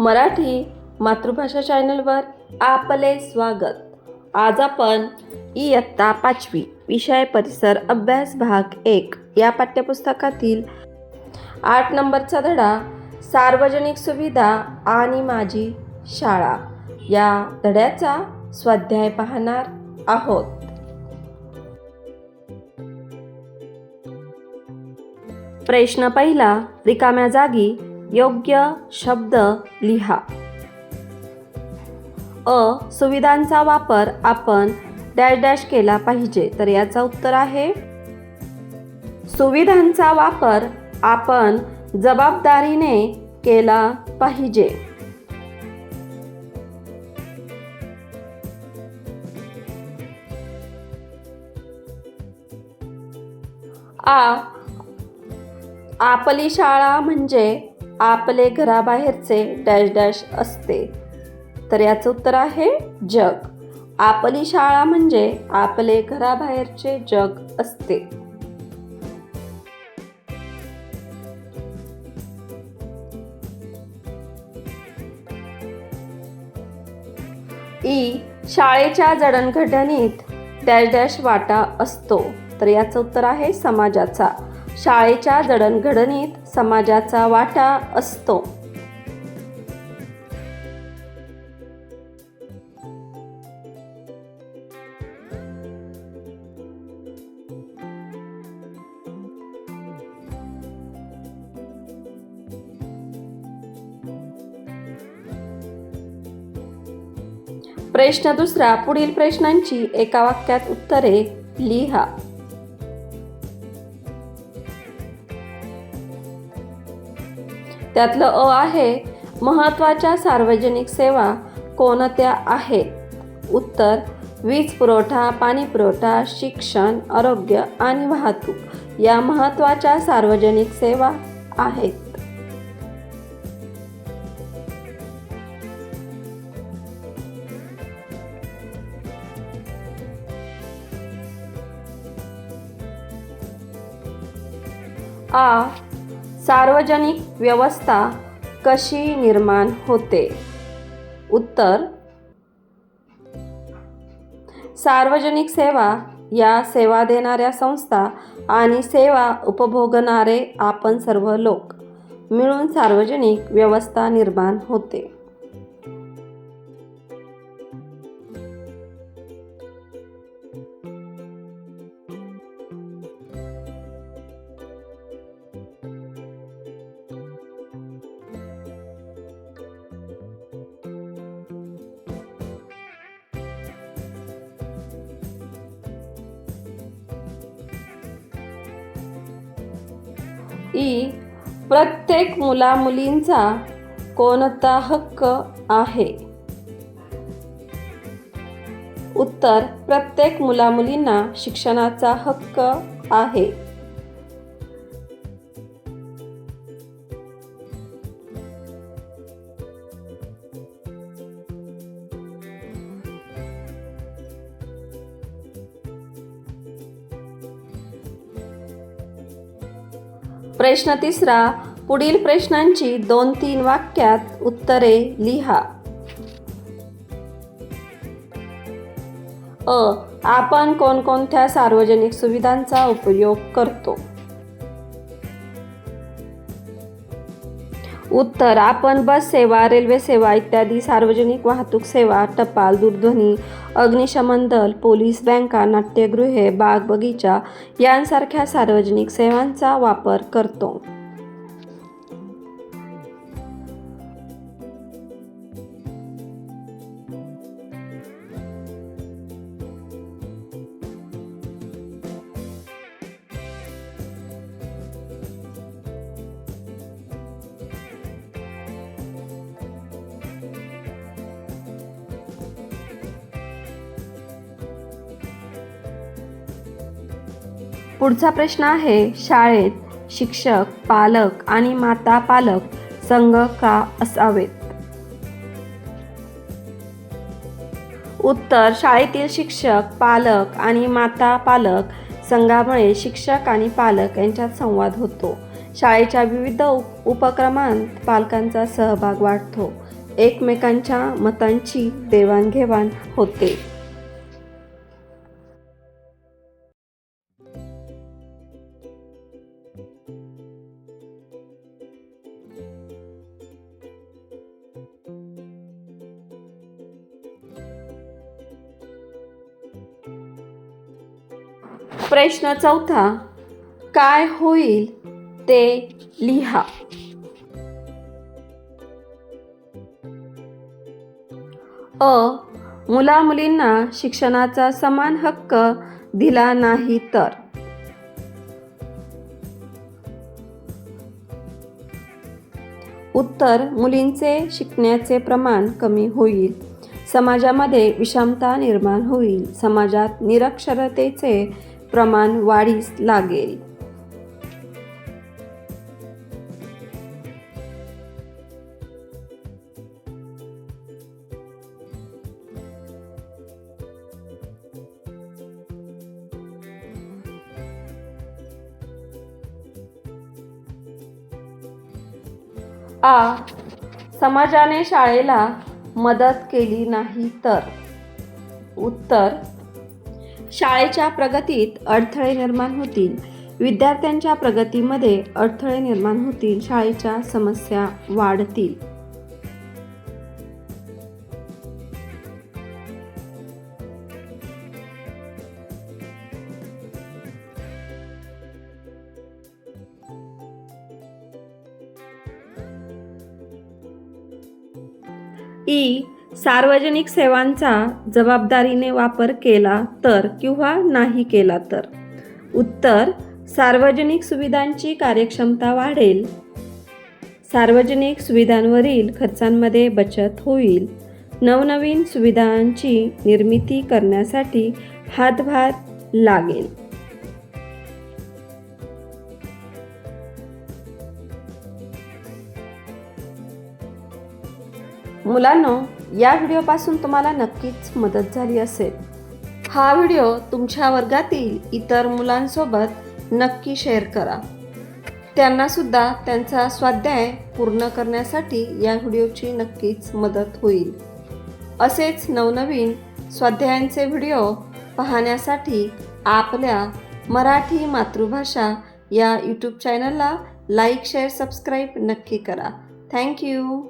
मराठी मातृभाषा चॅनलवर आपले स्वागत. आज आपण इयत्ता पाचवी विषय परिसर अभ्यास भाग एक या पाठ्यपुस्तकातील आठ नंबरचा धडा सार्वजनिक सुविधा आणि माझी शाळा या धड्याचा स्वाध्याय पाहणार आहोत. प्रश्न पहिला रिकाम्या जागी योग्य शब्द लिहा. अ सुविधांचा वापर आपण डॅश डॅश केला पाहिजे तर याचं उत्तर आहे. सुविधांचा वापर आपण जबाबदारीने केला पाहिजे. आ आपली शाळा म्हणजे आपले घराबाहेरचे डॅश डॅश असते. तर याचं उत्तर आहे जग. आपली शाळा म्हणजे आपले घराबाहेरचे जग असते. ई शाळेच्या जडणघडणीत डॅश डॅश वाटा असतो. तर याचं उत्तर आहे समाजाचा. शाळेच्या जडणघडणीत समाजाचा वाटा असतो. प्रश्न दुसरा पुढील प्रश्नांची एका वाक्यात उत्तरे लिहा. त्यातलं अ आहे महत्त्वाच्या सार्वजनिक सेवा कोणत्या आहेत? उत्तर वीज पुरवठा पाणी पुरवठा शिक्षण आरोग्य आणि वाहतूक या महत्त्वाच्या सार्वजनिक सेवा आहेत. आ. सार्वजनिक व्यवस्था कशी निर्माण होते? उत्तर सार्वजनिक सेवा या सेवा देणाऱ्या संस्था आणि सेवा उपभोगणारे आपण सर्व लोक मिळून सार्वजनिक व्यवस्था निर्माण होते. ई प्रत्येक मुलामुलींचा कोणता हक्क आहे? उत्तर प्रत्येक मुलामुलींना शिक्षणाचा हक्क आहे. प्रश्न तिसरा पुढील प्रश्नांची दोन तीन वाक्यात उत्तरे लिहा. अ आपण कोणकोणत्या सार्वजनिक सुविधांचा उपयोग करतो? उत्तर आपण बस सेवा रेल्वे सेवा इत्यादी सार्वजनिक वाहतूक सेवा टपाल दूरध्वनी अग्निशमन दल पोलीस बँका नाट्यगृहे बाग बगीचा यांसारख्या सार्वजनिक सेवांचा वापर करतो. पुढचा प्रश्न आहे शाळेत शिक्षक पालक आणि माता पालक संघ का असावेत? उत्तर शाळेतील शिक्षक पालक आणि माता पालक संघामुळे शिक्षक आणि पालक यांच्यात संवाद होतो. शाळेच्या विविध उप उपक्रमांत पालकांचा सहभाग वाढतो. एकमेकांच्या मतांची देवाणघेवाण होते. प्रश्न चौथा काय होईल ते लिहा. अ. मुला मुलींना शिक्षणाचा समान हक्क दिला नाही तर. उत्तर मुलींचे शिकण्याचे प्रमाण कमी होईल. समाजामध्ये विषमता निर्माण होईल. समाजात निरक्षरतेचे प्रमाण वाढीस लागेल. आ समाजाने शाळेला मदत केली नाही तर? उत्तर शाळेच्या प्रगतीत अडथळे निर्माण होतील. विद्यार्थ्यांच्या प्रगतीमध्ये अडथळे निर्माण होतील. शाळेच्या समस्या वाढतील. ई. सार्वजनिक सेवांचा जबाबदारीने वापर केला तर किंवा नाही केला तर? उत्तर सार्वजनिक सुविधांची कार्यक्षमता वाढेल. सार्वजनिक सुविधांवरील खर्चांमध्ये बचत होईल. नवनवीन सुविधांची निर्मिती करण्यासाठी हातभार लागेल. मुलांनो या व्हिडिओपासून तुम्हाला नक्कीच मदत झाली असेल. हा व्हिडिओ तुमच्या वर्गातील इतर मुलांसोबत नक्की शेअर करा. त्यांनासुद्धा त्यांचा स्वाध्याय पूर्ण करण्यासाठी या व्हिडिओची नक्कीच मदत होईल. असेच नवनवीन स्वाध्यायांचे व्हिडिओ पाहण्यासाठी आपल्या मराठी मातृभाषा या यूट्यूब चॅनलला लाईक शेअर सबस्क्राईब नक्की करा. थँक्यू